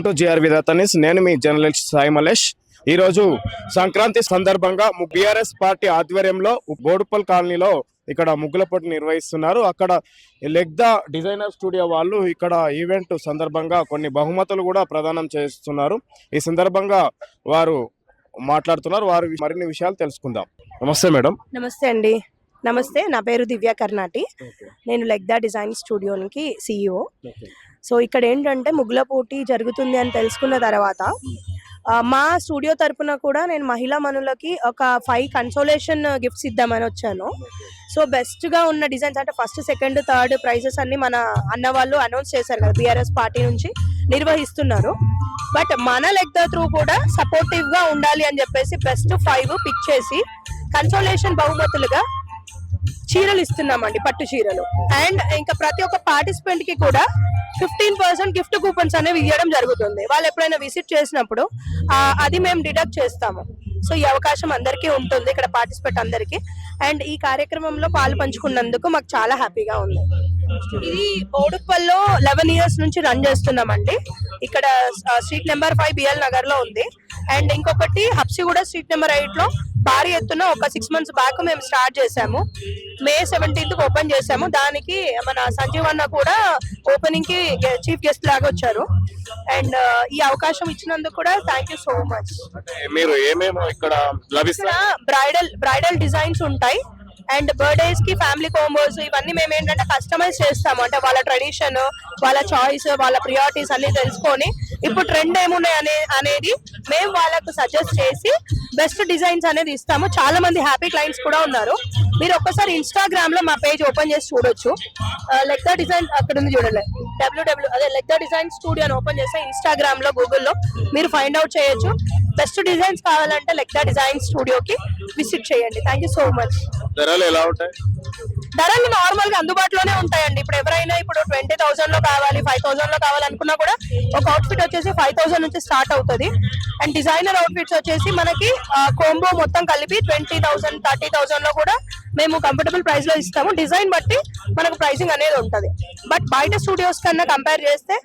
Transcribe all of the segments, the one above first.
Welcome to GR Vidhata news నేను మీ journalist Sai Malesh. ఈ రోజు సంక్రాంతి సందర్భంగా బీఆర్ఎస్ పార్టీ ఆధ్వర్యంలో బోడుపల్ కాలనీలో ఇక్కడ ముగ్గుల పోటీ నిర్వహిస్తున్నారు. అక్కడ లెగ్దా డిజైనర్ స్టూడియో వాళ్ళు ఇక్కడ ఈవెంట్ సందర్భంగా కొన్ని బహుమతులు కూడా ప్రదానం చేస్తున్నారు. ఈ సందర్భంగా వారు మాట్లాడుతున్నారు. వారు మరిన్ని విషయాలు తెలుసుకుందాం. నమస్తే మేడం. నమస్తే అండి. నమస్తే నా పేరు దివ్య కర్ణాటి. నేను లెగ్దా డిజైన్ స్టూడియోకి సిఇఓ సో ఇక్కడ ఏంటంటే ముగ్గుల పోటీ జరుగుతుంది అని తెలుసుకున్న తర్వాత మా స్టూడియో తరపున కూడా నేను మహిళా మనులకి ఒక ఫైవ్ కన్సోలేషన్ గిఫ్ట్స్ ఇద్దామని వచ్చాను. సో బెస్ట్గా ఉన్న డిజైన్స్ అంటే ఫస్ట్ సెకండ్ థర్డ్ ప్రైజెస్ అన్ని మన అన్న వాళ్ళు అనౌన్స్ చేశారు కదా బీఆర్ఎస్ పార్టీ నుంచి నిర్వహిస్తున్నారు. బట్ మన లెగ్దా త్రూ కూడా సపోర్టివ్గా ఉండాలి అని చెప్పేసి బెస్ట్ ఫైవ్ పిక్ చేసి కన్సోలేషన్ బహుమతులుగా చీరలు ఇస్తున్నామండి పట్టు చీరలు. అండ్ ఇంకా ప్రతి ఒక్క పార్టిసిపెంట్కి కూడా ఫిఫ్టీన్ పర్సెంట్ గిఫ్ట్ కూపన్స్ అనేవి ఇవ్వడం జరుగుతుంది. వాళ్ళు ఎప్పుడైనా విజిట్ చేసినప్పుడు అది మేము డిడక్ట్ చేస్తాము. సో ఈ అవకాశం అందరికీ ఉంటుంది ఇక్కడ పార్టిసిపేట్ అందరికీ. అండ్ ఈ కార్యక్రమంలో పాలు పంచుకున్నందుకు మాకు చాలా హ్యాపీగా ఉంది. ఇది బోడుప్పల్లో లెవెన్ ఇయర్స్ నుంచి రన్ చేస్తున్నామండి. ఇక్కడ స్ట్రీట్ నెంబర్ ఫైవ్ బిఎల్ నగర్లో ఉంది. అండ్ ఇంకొకటి హబ్సిగూడ స్ట్రీట్ నెంబర్ ఎయిట్లో భారీ ఎత్తున ఒక సిక్స్ మంత్స్ బ్యాక్ మేము స్టార్ట్ చేసాము మే సెవెంటీన్త్ ఓపెన్ చేసాము దానికి మన సంజీవ్ అన్న కూడా ఓపెనింగ్కి చీఫ్ గెస్ట్ లాగా వచ్చారు. అండ్ ఈ అవకాశం ఇచ్చినందుకు కూడా థ్యాంక్ యూ సో మచ్ మీరు ఏమేమో ఇక్కడ బ్రైడల్ బ్రైడల్ డిజైన్స్ ఉంటాయి. అండ్ బర్త్డేస్కి ఫ్యామిలీ కాంబోస్ ఇవన్నీ మేము ఏంటంటే కస్టమైజ్ చేస్తాము. అంటే వాళ్ళ ట్రెడిషన్ వాళ్ళ చాయిస్ వాళ్ళ ప్రియారిటీస్ అన్ని తెలుసుకొని ఇప్పుడు ట్రెండ్ ఏమున్నాయి అనే అనేది మేము వాళ్ళకు సజెస్ట్ చేసి బెస్ట్ డిజైన్స్ అనేది ఇస్తాము. చాలా మంది హ్యాపీ క్లయింట్స్ కూడా ఉన్నారు. మీరు ఒక్కసారి ఇన్స్టాగ్రామ్లో మా పేజ్ ఓపెన్ చేసి చూడొచ్చు. లెక్దా డిజైన్ అక్కడ ఉంది చూడలే డబ్ల్యూడబ్ల్యూ అదే లెక్దా డిజైన్ స్టూడియో అని ఓపెన్ చేస్తే ఇన్స్టాగ్రామ్లో గూగుల్లో మీరు ఫైండ్ అవుట్ చేయొచ్చు. బెస్ట్ డిజైన్స్ కావాలంటే లెక్దా డిజైన్ స్టూడియోకి విజిట్ చేయండి. థ్యాంక్ యూ సో మచ్ ధరలు ఎలా ఉంటాయి? ధరలు నార్మల్గా అందుబాటులోనే ఉంటాయండి. ఇప్పుడు ఎవరైనా ఇప్పుడు ట్వంటీ థౌసండ్లో కావాలి ఫైవ్ థౌసండ్లో కావాలనుకున్నా కూడా ఒక అవుట్ఫిట్ వచ్చేసి ఫైవ్ థౌసండ్ నుంచి స్టార్ట్ అవుతుంది. అండ్ డిజైనర్ అవుట్ఫిట్స్ వచ్చేసి మనకి కోంబో మొత్తం కలిపి ట్వంటీ థౌసండ్ థర్టీ థౌసండ్లో కూడా మేము కంఫర్టబుల్ ప్రైస్లో ఇస్తాము. డిజైన్ బట్టి మనకు ప్రైసింగ్ అనేది ఉంటుంది. బట్ బయట స్టూడియోస్ కన్నా కంపేర్ చేస్తే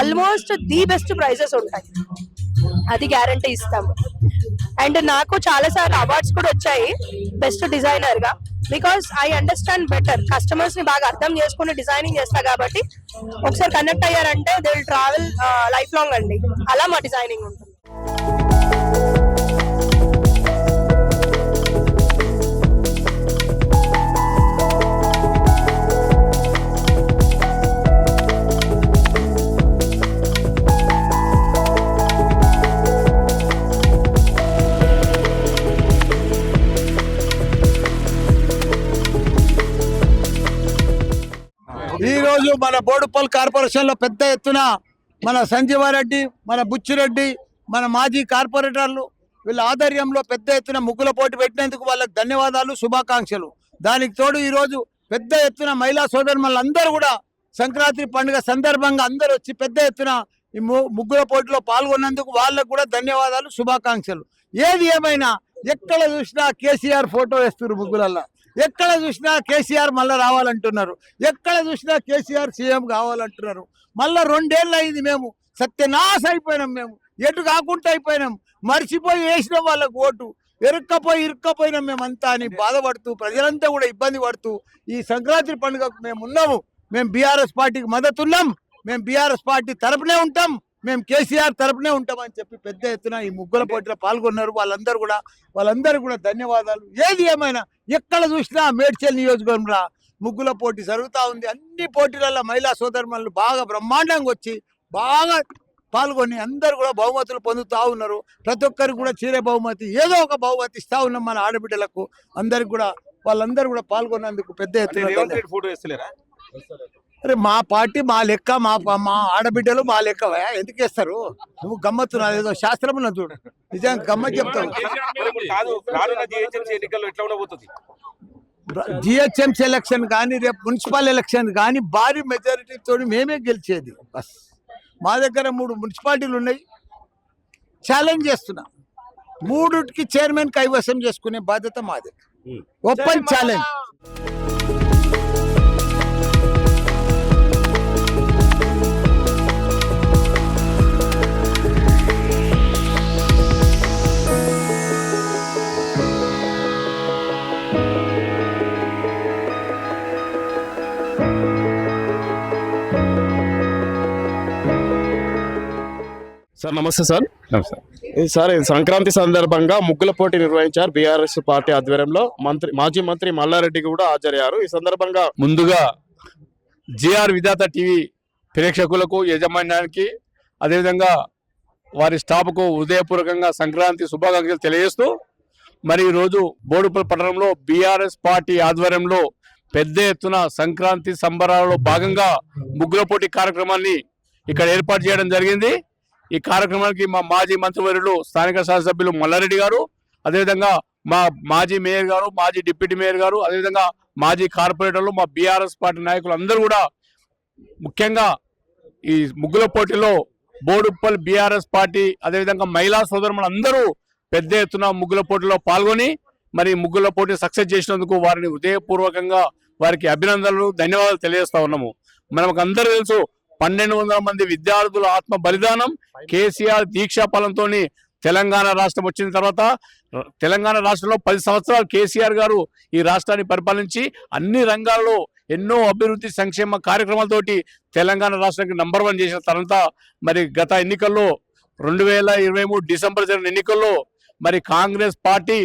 ఆల్మోస్ట్ ది బెస్ట్ ప్రైజెస్ ఉంటాయి. అది గ్యారంటీ ఇస్తాము. అండ్ నాకు చాలా సార్లు అవార్డ్స్ కూడా వచ్చాయి బెస్ట్ డిజైనర్గా. బికాస్ ఐ అండర్స్టాండ్ బెటర్ కస్టమర్స్ని బాగా అర్థం చేసుకుని డిజైనింగ్ చేస్తా కాబట్టి ఒకసారి కనెక్ట్ అయ్యారంటే they will travel life long అండి. అలా మా డిజైనింగ్ ఉంటుంది. ఈ మన బోడుపల్ కార్పొరేషన్లో పెద్ద ఎత్తున మన సంజీవారెడ్డి మన బుచ్చిరెడ్డి మన మాజీ కార్పొరేటర్లు వీళ్ళ ఆధ్వర్యంలో పెద్ద ఎత్తున ముగ్గుల పోటీ పెట్టినందుకు వాళ్ళకి ధన్యవాదాలు శుభాకాంక్షలు. దానికి తోడు ఈ రోజు పెద్ద ఎత్తున మహిళా సోదరులందరూ కూడా సంక్రాంతి పండుగ సందర్భంగా అందరూ వచ్చి పెద్ద ఎత్తున ఈ ముగ్గుల పోటీలో పాల్గొన్నందుకు వాళ్ళకు కూడా ధన్యవాదాలు శుభాకాంక్షలు. ఏది ఏమైనా ఎక్కడ చూసినా కేసీఆర్ ఫోటో వేస్తున్నారు ముగ్గులల్లో. ఎక్కడ చూసినా కేసీఆర్ మళ్ళీ రావాలంటున్నారు. ఎక్కడ చూసినా కేసీఆర్ సీఎం కావాలంటున్నారు. మళ్ళీ రెండేళ్ళు అయింది మేము. సత్యనాశ అయిపోయినాం మేము. ఎటు కాకుండా అయిపోయినాం. మర్చిపోయి వేసిన వాళ్ళకు ఓటు. ఇరుక్కపోయి ఇరుక్కపోయినాం మేమంతా అని బాధపడుతూ ప్రజలంతా కూడా ఇబ్బంది పడుతూ ఈ సంక్రాంతి పండుగకు మేము ఉన్నాము. మేము బీఆర్ఎస్ పార్టీకి మద్దతున్నాం మేము బీఆర్ఎస్ పార్టీ తరపునే ఉంటాం. మేము కేసీఆర్ తరపునే ఉంటామని చెప్పి పెద్ద ఎత్తున ఈ ముగ్గుల పోటీలో పాల్గొన్నారు. వాళ్ళందరూ కూడా వాళ్ళందరూ కూడా ధన్యవాదాలు. ఏది ఏమైనా ఎక్కడ చూసినా మేడ్చల్ నియోజకవర్గం రా ముగ్గుల పోటీ జరుగుతూ ఉంది. అన్ని పోటీలలో మహిళా సోదరులు బాగా బ్రహ్మాండంగా వచ్చి బాగా పాల్గొని అందరు కూడా బహుమతులు పొందుతూ ఉన్నారు. ప్రతి ఒక్కరికి కూడా చీర బహుమతి ఏదో ఒక బహుమతి ఇస్తా ఉన్నాం మన ఆడబిడ్డలకు. అందరికి కూడా వాళ్ళందరూ కూడా పాల్గొన్నందుకు పెద్ద ఎత్తున. ఫోటో వేస్తలేరా? అరే మా పార్టీ మా లెక్క మా మా ఆడబిడ్డలు మా లెక్క ఎందుకు వేస్తారు నువ్వు గమ్మత్తు ఏదో శాస్త్రం చూడు. నిజంగా గమ్మత్ చెప్తావు. జిహెచ్ఎంసీ ఎలక్షన్ కానీ రేపు మున్సిపల్ ఎలక్షన్ కానీ భారీ మెజారిటీ తోటి మేమే గెలిచేది. బస్. మా దగ్గర మూడు మున్సిపాలిటీలు ఉన్నాయి. ఛాలెంజ్ చేస్తున్నా. మూడుకి చైర్మన్ కైవసం చేసుకునే బాధ్యత మాది. ఓపెన్ ఛాలెంజ్ సార్ నమస్తే సార్. సార్ సంక్రాంతి సందర్భంగా ముగ్గుల పోటీ నిర్వహించారు బీఆర్ఎస్ పార్టీ ఆధ్వర్యంలో. మంత్రి మాజీ మంత్రి మల్లారెడ్డి కూడా హాజరయ్యారు. ఈ సందర్భంగా ముందుగా జిఆర్ విధాత టీవీ ప్రేక్షకులకు యజమాన్యానికి అదేవిధంగా వారి స్టాఫ్కు హృదయపూర్వకంగా సంక్రాంతి శుభాకాంక్షలు తెలియజేస్తూ మరి ఈరోజు బోడుపల్లి పట్టణంలో బీఆర్ఎస్ పార్టీ ఆధ్వర్యంలో పెద్ద ఎత్తున సంక్రాంతి సంబరాలలో భాగంగా ముగ్గుల పోటీ కార్యక్రమాన్ని ఇక్కడ ఏర్పాటు చేయడం జరిగింది. ఈ కార్యక్రమానికి మా మాజీ మంత్రివర్యులు స్థానిక శాసనసభ్యులు మల్లారెడ్డి గారు అదేవిధంగా మా మాజీ మేయర్ గారు మాజీ డిప్యూటీ మేయర్ గారు అదేవిధంగా మాజీ కార్పొరేటర్లు మా బీఆర్ఎస్ పార్టీ నాయకులు అందరూ కూడా ముఖ్యంగా ఈ ముగ్గుల పోటీలో బోడుప్పల్ బీఆర్ఎస్ పార్టీ అదేవిధంగా మహిళా సోదరులు అందరూ పెద్ద ఎత్తున ముగ్గుల పోటీలో పాల్గొని మరి ముగ్గుల పోటీ సక్సెస్ చేసినందుకు వారిని హృదయపూర్వకంగా వారికి అభినందనలు ధన్యవాదాలు తెలియజేస్తా ఉన్నాము. మనకు అందరూ తెలుసు పన్నెండు వందల మంది విద్యార్థుల ఆత్మ బలిదానం. కేసీఆర్ దీక్షా ఫలంతో తెలంగాణ రాష్ట్రం వచ్చిన తర్వాత తెలంగాణ రాష్ట్రంలో పది సంవత్సరాలు కేసీఆర్ గారు ఈ రాష్ట్రాన్ని పరిపాలించి అన్ని రంగాల్లో ఎన్నో అభివృద్ధి సంక్షేమ కార్యక్రమాలతోటి తెలంగాణ రాష్ట్రానికి నంబర్ వన్ చేసిన తర్వాత మరి గత ఎన్నికల్లో రెండు వేల ఇరవై మూడు డిసెంబర్ జరిగిన ఎన్నికల్లో మరి కాంగ్రెస్ పార్టీ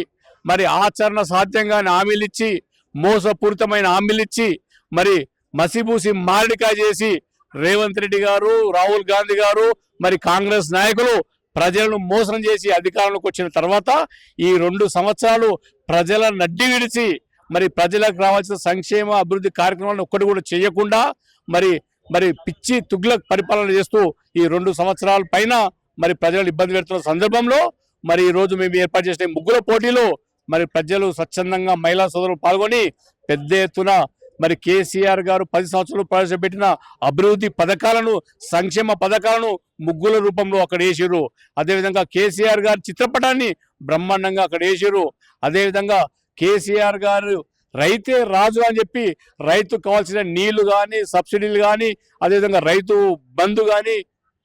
మరి ఆచరణ సాధ్యంగా హామీలు ఇచ్చి మోసపూరితమైన హామీలు ఇచ్చి మరి మసిబూసి మారడికాయ చేసి రేవంత్ రెడ్డి గారు రాహుల్ గాంధీ గారు మరి కాంగ్రెస్ నాయకులు ప్రజలను మోసం చేసి అధికారంలోకి వచ్చిన తర్వాత ఈ రెండు సంవత్సరాలు ప్రజల నడ్డి విడిచి మరి ప్రజలకు రావాల్సిన సంక్షేమ అభివృద్ధి కార్యక్రమాలను ఒక్కటి కూడా చేయకుండా మరి మరి పిచ్చి తుగ్లక్ పరిపాలన చేస్తూ ఈ రెండు సంవత్సరాల పైన మరి ప్రజలు ఇబ్బంది పెడుతున్న సందర్భంలో మరి ఈ రోజు మేము ఏర్పాటు చేసిన ముగ్గుల పోటీలో మరి ప్రజలు స్వచ్ఛందంగా మహిళా సోదరులు పాల్గొని పెద్ద ఎత్తున మరి కేసీఆర్ గారు పది సంవత్సరాలు ప్రవేశపెట్టిన అభివృద్ధి పథకాలను సంక్షేమ పథకాలను ముగ్గుల రూపంలో అక్కడ వేసిర్రు. అదేవిధంగా కేసీఆర్ గారి చిత్రపటాన్ని బ్రహ్మాండంగా అక్కడ వేసిర్రు. అదేవిధంగా కేసీఆర్ గారు రైతే రాజు అని చెప్పి రైతుకు కావాల్సిన నీళ్ళు కానీ సబ్సిడీలు కానీ అదేవిధంగా రైతు బంధు కానీ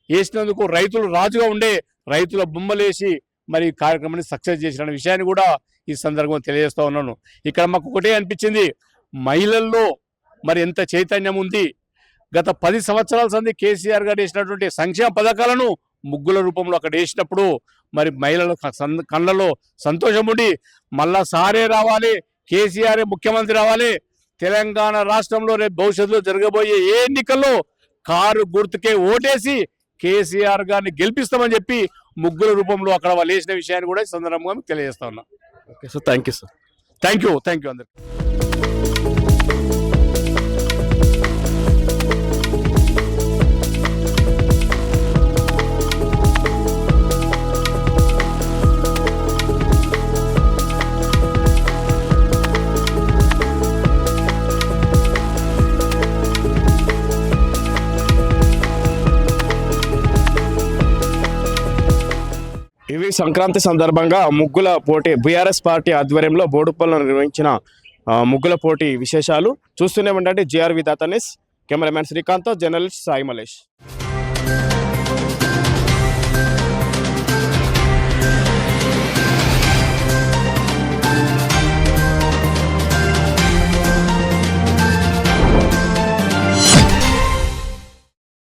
వేసినందుకు రైతులు రాజుగా ఉండే రైతుల బొమ్మలేసి మరి ఈ కార్యక్రమాన్ని సక్సెస్ చేసిన విషయాన్ని కూడా ఈ సందర్భంగా తెలియజేస్తా ఉన్నాను. ఇక్కడ మాకు ఒకటే అనిపించింది. మహిళల్లో మరి ఎంత చైతన్యం ఉంది? గత పది సంవత్సరాల సంది కేసీఆర్ గారు వేసినటువంటి సంక్షేమ పథకాలను ముగ్గుల రూపంలో అక్కడ వేసినప్పుడు మరి మహిళల కళ్ళలో సంతోషం ఉండి మళ్ళా సారే రావాలి కేసీఆర్ ముఖ్యమంత్రి రావాలి తెలంగాణ రాష్ట్రంలో రేపు భవిష్యత్తులో జరగబోయే ఏ ఎన్నికల్లో కారు గుర్తుకే ఓటేసి కేసీఆర్ గారిని గెలిపిస్తామని చెప్పి ముగ్గుల రూపంలో అక్కడ వాళ్ళు వేసిన విషయాన్ని కూడా ఈ సందర్భంగా తెలియజేస్తా ఉన్నా. Okay sir thank you sir. Thank you thank you అందరికి. సంక్రాంతి సందర్భంగా ముగ్గుల పోటీ బీఆర్ఎస్ పార్టీ ఆధ్వర్యంలో బోడుపల్లో నిర్వహించిన ముగ్గుల పోటీ విశేషాలు. చూస్తూనే ఉండండి జిఆర్ దాతనిస్ కెమెరామ్యాన్ శ్రీకాంత్ జర్నలిస్ట్ సాయి మలేష్.